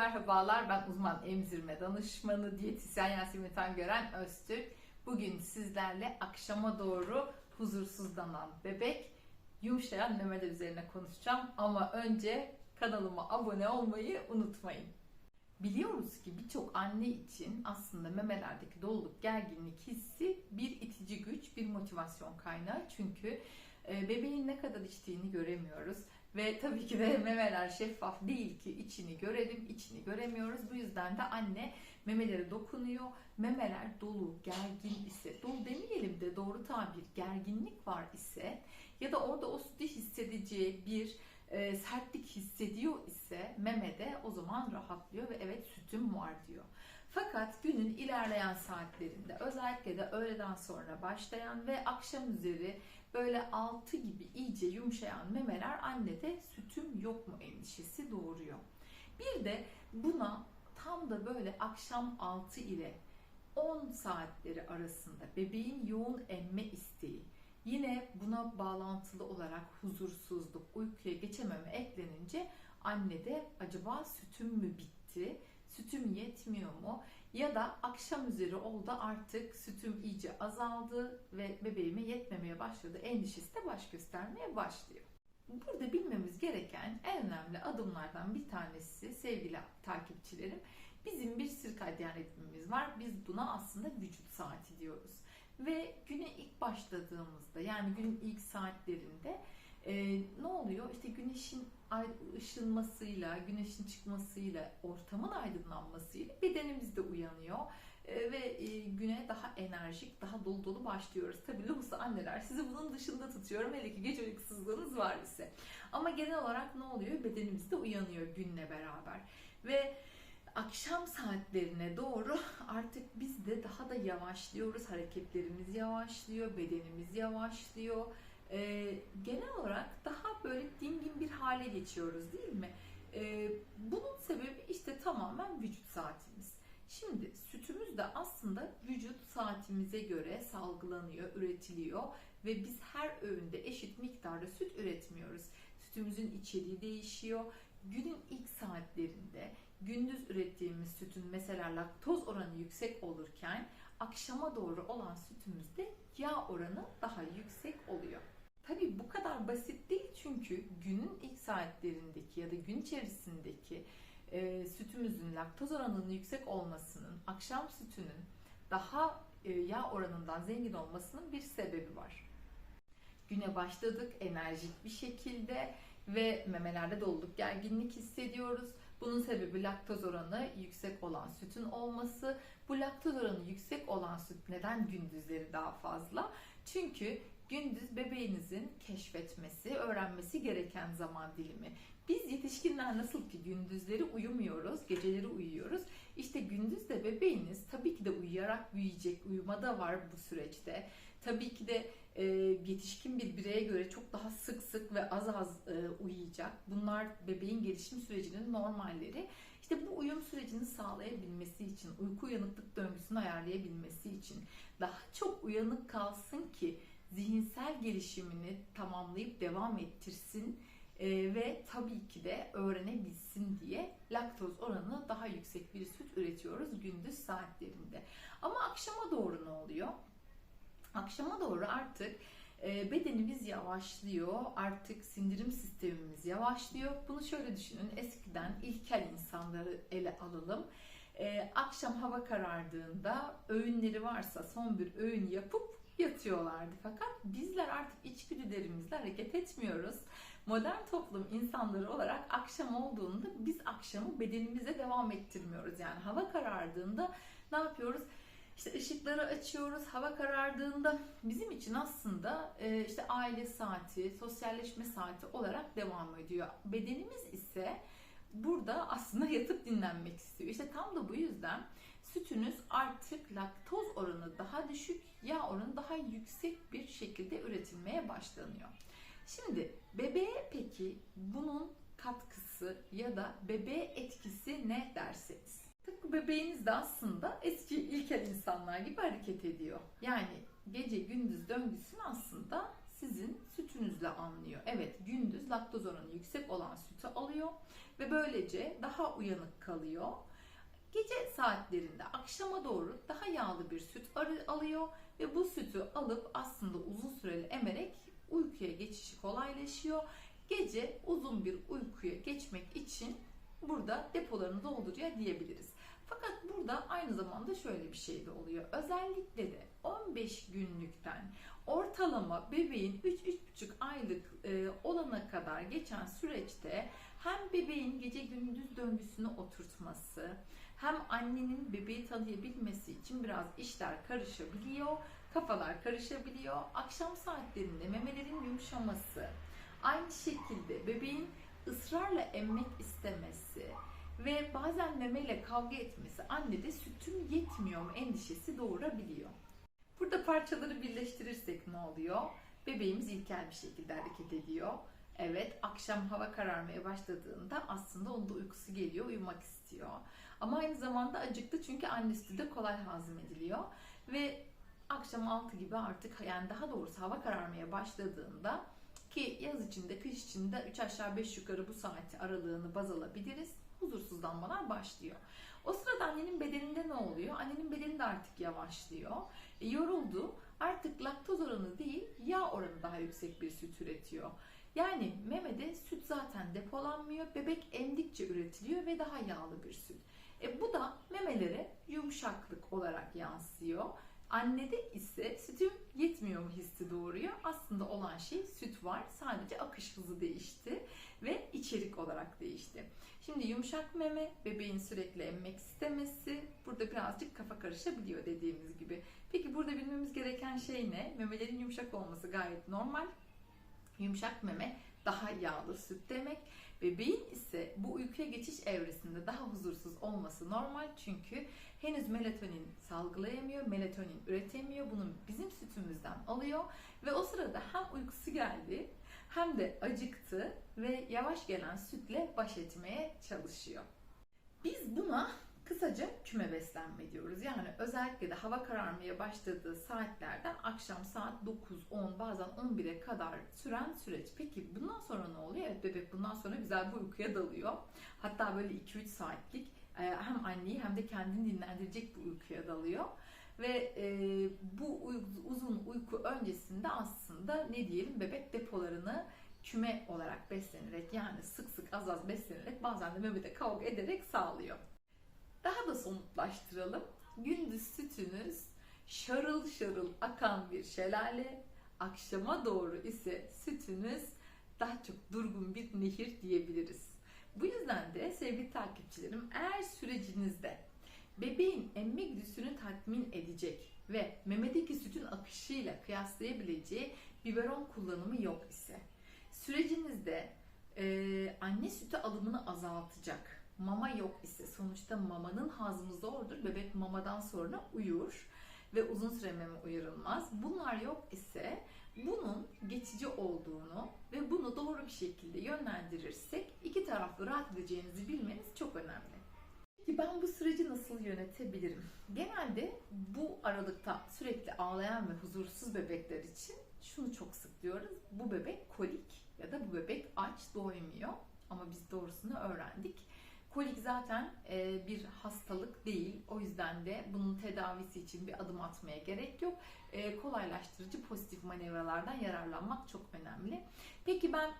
merhabalar. Ben uzman emzirme danışmanı diyetisyen Yasemin Tangören Öztürk. Bugün sizlerle akşama doğru huzursuzlanan bebek, yumuşayan memeler üzerine konuşacağım. Ama önce kanalıma abone olmayı unutmayın. Biliyoruz ki birçok anne için aslında memelerdeki doluluk, gerginlik hissi bir itici güç, bir motivasyon kaynağı. Çünkü e, bebeğin ne kadar içtiğini göremiyoruz. Ve tabii ki de memeler şeffaf değil ki içini görelim, içini göremiyoruz. Bu yüzden de anne memelere dokunuyor. Memeler dolu, gergin ise, dolu demeyelim de doğru tabir gerginlik var ise ya da orada o sütü hissedeceği bir e, sertlik hissediyor ise memede o zaman rahatlıyor ve evet sütüm var diyor. Fakat günün ilerleyen saatlerinde özellikle de öğleden sonra başlayan ve akşam üzeri böyle altı gibi iyice yumuşayan memeler annede sütüm yok mu endişesi doğuruyor. Bir de buna tam da böyle akşam 6 ile 10 saatleri arasında bebeğin yoğun emme isteği, yine buna bağlantılı olarak huzursuzluk, uykuya geçememe eklenince annede acaba sütüm mü bitti, sütüm yetmiyor mu? Ya da akşam üzeri oldu artık sütüm iyice azaldı ve bebeğime yetmemeye başladı endişesi de baş göstermeye başlıyor. Burada bilmemiz gereken en önemli adımlardan bir tanesi sevgili takipçilerim bizim bir sirkadyen ritmimiz var. Biz buna aslında vücut saati diyoruz. Ve güne ilk başladığımızda yani günün ilk saatlerinde e, ne oluyor? İşte güneşin ışınmasıyla, güneşin çıkmasıyla, ortamın aydınlanmasıyla bedenimiz de uyanıyor. E, ve e, güne daha enerjik, daha dolu dolu başlıyoruz. Tabii lohusa anneler sizi bunun dışında tutuyorum. Hele ki gece uykusuzluğunuz var ise. Ama genel olarak ne oluyor? Bedenimiz de uyanıyor günle beraber. Ve akşam saatlerine doğru artık biz de daha da yavaşlıyoruz. Hareketlerimiz yavaşlıyor, bedenimiz yavaşlıyor. Ee, genel olarak daha böyle dingin bir hale geçiyoruz değil mi? Ee, bunun sebebi işte tamamen vücut saatimiz. Şimdi sütümüz de aslında vücut saatimize göre salgılanıyor, üretiliyor ve biz her öğünde eşit miktarda süt üretmiyoruz. Sütümüzün içeriği değişiyor. Günün ilk saatlerinde gündüz ürettiğimiz sütün mesela laktoz oranı yüksek olurken akşama doğru olan sütümüzde yağ oranı daha yüksek oluyor. Tabii bu kadar basit değil çünkü günün ilk saatlerindeki ya da gün içerisindeki e, sütümüzün laktoz oranının yüksek olmasının akşam sütünün daha e, yağ oranından zengin olmasının bir sebebi var. Güne başladık enerjik bir şekilde ve memelerde doluluk, gerginlik hissediyoruz. Bunun sebebi laktoz oranı yüksek olan sütün olması. Bu laktoz oranı yüksek olan süt neden gündüzleri daha fazla? Çünkü gündüz bebeğinizin keşfetmesi, öğrenmesi gereken zaman dilimi. Biz yetişkinler nasıl ki gündüzleri uyumuyoruz, geceleri uyuyoruz. İşte gündüz de bebeğiniz tabii ki de uyuyarak büyüyecek, uyumada var bu süreçte. Tabii ki de e, yetişkin bir bireye göre çok daha sık sık ve az az e, uyuyacak. Bunlar bebeğin gelişim sürecinin normalleri. İşte bu uyum sürecini sağlayabilmesi için, uyku uyanıklık döngüsünü ayarlayabilmesi için daha çok uyanık kalsın ki zihinsel gelişimini tamamlayıp devam ettirsin e, ve tabii ki de öğrenebilsin diye laktoz oranı daha yüksek bir süt üretiyoruz gündüz saatlerinde. Ama akşama doğru ne oluyor? Akşama doğru artık e, bedenimiz yavaşlıyor, artık sindirim sistemimiz yavaşlıyor. Bunu şöyle düşünün, eskiden ilkel insanları ele alalım. E, akşam hava karardığında öğünleri varsa son bir öğün yapıp yatıyorlardı. Fakat bizler artık içgüdülerimizle hareket etmiyoruz. Modern toplum insanları olarak akşam olduğunda biz akşamı bedenimize devam ettirmiyoruz. Yani hava karardığında ne yapıyoruz? İşte ışıkları açıyoruz. Hava karardığında bizim için aslında e, işte aile saati, sosyalleşme saati olarak devam ediyor. Bedenimiz ise burada aslında yatıp dinlenmek istiyor. İşte tam da bu yüzden sütünüz artık laktoz oranı daha düşük, yağ oranı daha yüksek bir şekilde üretilmeye başlanıyor. Şimdi bebeğe peki bunun katkısı ya da bebeğe etkisi ne derseniz? Tıpkı bebeğiniz de aslında eski ilkel insanlar gibi hareket ediyor. Yani gece gündüz döngüsünü aslında sizin süt sütünüzle anlıyor. Evet gündüz laktoz oranı yüksek olan sütü alıyor ve böylece daha uyanık kalıyor. Gece saatlerinde akşama doğru daha yağlı bir süt alıyor ve bu sütü alıp aslında uzun süreli emerek uykuya geçişi kolaylaşıyor. Gece uzun bir uykuya geçmek için burada depolarını dolduruyor diyebiliriz. Fakat burada aynı zamanda şöyle bir şey de oluyor. Özellikle de 15 günlükten ortalama bebeğin 3-3,5 aylık e, olana kadar geçen süreçte hem bebeğin gece gündüz döngüsünü oturtması, hem annenin bebeği tanıyabilmesi için biraz işler karışabiliyor, kafalar karışabiliyor. Akşam saatlerinde memelerin yumuşaması, aynı şekilde bebeğin ısrarla emmek istemesi ve bazen memeyle kavga etmesi annede sütüm yetmiyor mu endişesi doğurabiliyor. Burada parçaları birleştirirsek ne oluyor? Bebeğimiz ilkel bir şekilde hareket ediyor. Evet, akşam hava kararmaya başladığında aslında onun da uykusu geliyor, uyumak istiyor. Ama aynı zamanda acıktı çünkü anne sütü de kolay hazmediliyor. Ve akşam 6 gibi artık yani daha doğrusu hava kararmaya başladığında ki yaz içinde, kış içinde 3 aşağı 5 yukarı bu saati aralığını baz alabiliriz. Huzursuzlanmalar başlıyor. O sırada annenin bedeninde ne oluyor? Annenin bedeni de artık yavaşlıyor. E, yoruldu. Artık laktoz oranı değil, yağ oranı daha yüksek bir süt üretiyor. Yani memede süt zaten depolanmıyor. Bebek emdikçe üretiliyor ve daha yağlı bir süt. E, bu da memelere yumuşaklık olarak yansıyor. Annede ise sütüm yetmiyor mu hissi doğuruyor. Aslında olan şey süt var. Sadece akış hızı değişti ve içerik olarak değişti. Şimdi yumuşak meme, bebeğin sürekli emmek istemesi burada birazcık kafa karışabiliyor dediğimiz gibi. Peki burada bilmemiz gereken şey ne? Memelerin yumuşak olması gayet normal. Yumuşak meme daha yağlı süt demek. Bebeğin ise bu uykuya geçiş evresinde daha huzursuz olması normal çünkü henüz melatonin salgılayamıyor, melatonin üretemiyor. Bunu bizim sütümüzden alıyor ve o sırada hem uykusu geldi hem de acıktı ve yavaş gelen sütle baş etmeye çalışıyor. Biz buna kısaca küme beslenme diyoruz. Yani özellikle de hava kararmaya başladığı saatlerden akşam saat 9, 10 bazen 11'e kadar süren süreç. Peki bundan sonra ne? Bebek bundan sonra güzel bir uykuya dalıyor. Hatta böyle 2-3 saatlik e, hem anneyi hem de kendini dinlendirecek bir uykuya dalıyor. Ve e, bu uzun uyku öncesinde aslında ne diyelim bebek depolarını küme olarak beslenerek yani sık sık az az beslenerek bazen de memede kavga ederek sağlıyor. Daha da somutlaştıralım. Gündüz sütünüz şarıl şarıl akan bir şelale, akşama doğru ise sütünüz daha çok durgun bir nehir diyebiliriz. Bu yüzden de sevgili takipçilerim eğer sürecinizde bebeğin emme güdüsünü tatmin edecek ve memedeki sütün akışıyla kıyaslayabileceği biberon kullanımı yok ise sürecinizde e, anne sütü alımını azaltacak mama yok ise sonuçta mamanın hazmı zordur. Bebek mamadan sonra uyur ve uzun süre meme uyarılmaz. Bunlar yok ise bunun geçici olduğunu ve bunu doğru bir şekilde yönlendirirsek iki taraflı rahat edeceğinizi bilmeniz çok önemli. Peki ben bu süreci nasıl yönetebilirim? Genelde bu aralıkta sürekli ağlayan ve huzursuz bebekler için şunu çok sık diyoruz. Bu bebek kolik ya da bu bebek aç doymuyor. Ama biz doğrusunu öğrendik. Kolik zaten e, bir hastalık değil. O yüzden de bunun tedavisi için bir adım atmaya gerek yok. E, kolaylaştırıcı pozitif manevralardan yararlanmak çok önemli. Peki ben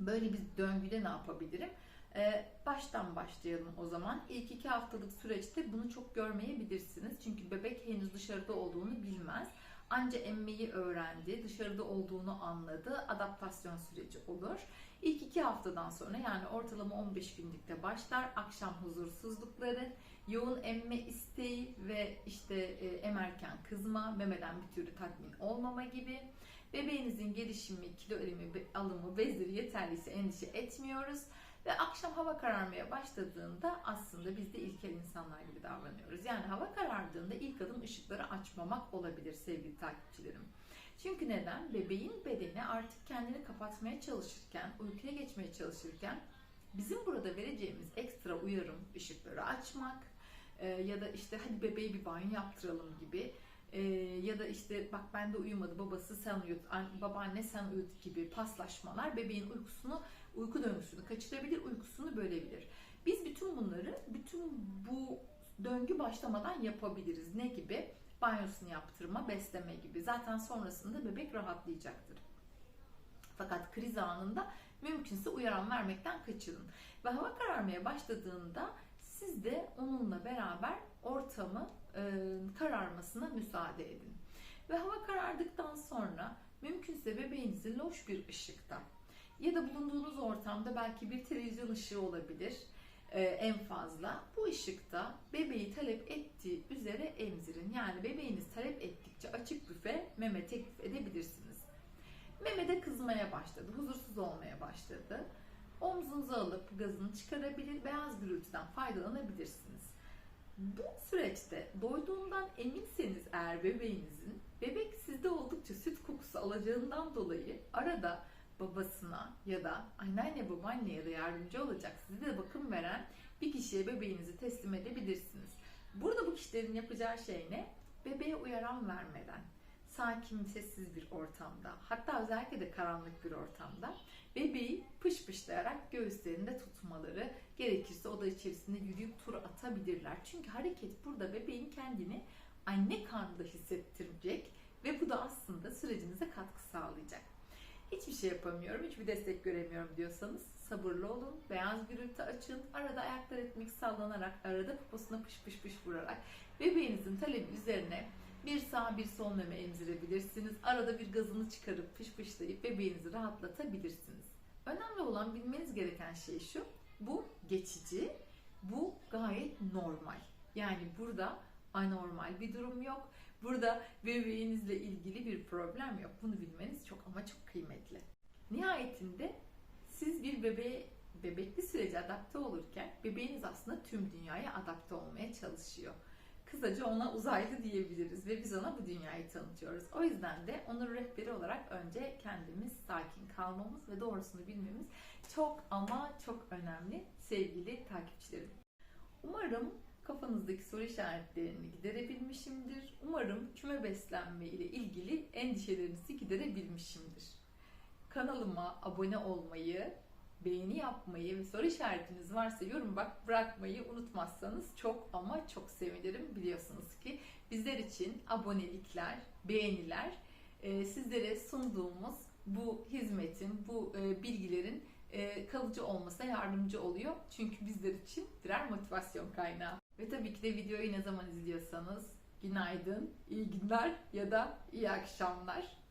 böyle bir döngüde ne yapabilirim? E, baştan başlayalım o zaman. İlk iki haftalık süreçte bunu çok görmeyebilirsiniz. Çünkü bebek henüz dışarıda olduğunu bilmez. Anca emmeyi öğrendi, dışarıda olduğunu anladı, adaptasyon süreci olur. İlk iki haftadan sonra yani ortalama 15 günlükte başlar akşam huzursuzlukları, yoğun emme isteği ve işte e, emerken kızma, memeden bir türlü tatmin olmama gibi. Bebeğinizin gelişimi, kilo alımı, alımı, bezleri yeterliyse endişe etmiyoruz. Ve akşam hava kararmaya başladığında aslında biz de ilkel insanlar gibi davranıyoruz. Yani hava karardığında ilk adım ışıkları açmamak olabilir sevgili takipçilerim. Çünkü neden? Bebeğin bedeni artık kendini kapatmaya çalışırken, uykuya geçmeye çalışırken bizim burada vereceğimiz ekstra uyarım ışıkları açmak e, ya da işte hadi bebeğe bir banyo yaptıralım gibi Ee, ya da işte bak ben de uyumadı babası sen uyut, an- babaanne sen uyut gibi paslaşmalar bebeğin uykusunu, uyku döngüsünü kaçırabilir, uykusunu bölebilir. Biz bütün bunları, bütün bu döngü başlamadan yapabiliriz. Ne gibi? Banyosunu yaptırma, besleme gibi. Zaten sonrasında bebek rahatlayacaktır. Fakat kriz anında mümkünse uyaran vermekten kaçının. Ve hava kararmaya başladığında siz de onunla beraber ortamı e, kararmasına müsaade edin. Ve hava karardıktan sonra mümkünse bebeğinizi loş bir ışıkta ya da bulunduğunuz ortamda belki bir televizyon ışığı olabilir e, en fazla. Bu ışıkta bebeği talep ettiği üzere emzirin. Yani bebeğiniz talep ettikçe açık büfe meme teklif edebilirsiniz. Meme de kızmaya başladı, huzursuz olmaya başladı. Omzunuza alıp gazını çıkarabilir, beyaz gürültüden faydalanabilirsiniz. Bu süreçte doyduğundan eminseniz eğer bebeğinizin, bebek sizde oldukça süt kokusu alacağından dolayı arada babasına ya da anneanne babaanne ya da yardımcı olacak size de bakım veren bir kişiye bebeğinizi teslim edebilirsiniz. Burada bu kişilerin yapacağı şey ne? Bebeğe uyaran vermeden sakin, sessiz bir ortamda, hatta özellikle de karanlık bir ortamda bebeği pışpışlayarak göğüslerinde tutmaları, gerekirse oda içerisinde yürüyüp tur atabilirler. Çünkü hareket burada bebeğin kendini anne karnında hissettirecek ve bu da aslında sürecinize katkı sağlayacak. Hiçbir şey yapamıyorum, hiçbir destek göremiyorum diyorsanız sabırlı olun, beyaz gürültü açın, arada ayaklar etmek sallanarak, arada poposuna pış pış pış vurarak bebeğinizin talebi üzerine bir sağ bir sol meme emzirebilirsiniz. Arada bir gazını çıkarıp pış pışlayıp bebeğinizi rahatlatabilirsiniz. Önemli olan bilmeniz gereken şey şu. Bu geçici. Bu gayet normal. Yani burada anormal bir durum yok. Burada bebeğinizle ilgili bir problem yok. Bunu bilmeniz çok ama çok kıymetli. Nihayetinde siz bir bebeğe bebekli sürece adapte olurken bebeğiniz aslında tüm dünyaya adapte olmaya çalışıyor. Kısaca ona uzaylı diyebiliriz ve biz ona bu dünyayı tanıtıyoruz. O yüzden de onun rehberi olarak önce kendimiz sakin kalmamız ve doğrusunu bilmemiz çok ama çok önemli sevgili takipçilerim. Umarım kafanızdaki soru işaretlerini giderebilmişimdir. Umarım küme beslenme ile ilgili endişelerinizi giderebilmişimdir. Kanalıma abone olmayı, beğeni yapmayı ve soru işaretiniz varsa yorum bak bırakmayı unutmazsanız çok ama çok sevinirim. Biliyorsunuz ki bizler için abonelikler, beğeniler e, sizlere sunduğumuz bu hizmetin, bu e, bilgilerin e, kalıcı olmasına yardımcı oluyor. Çünkü bizler için birer motivasyon kaynağı. Ve tabii ki de videoyu ne zaman izliyorsanız günaydın, iyi günler ya da iyi akşamlar.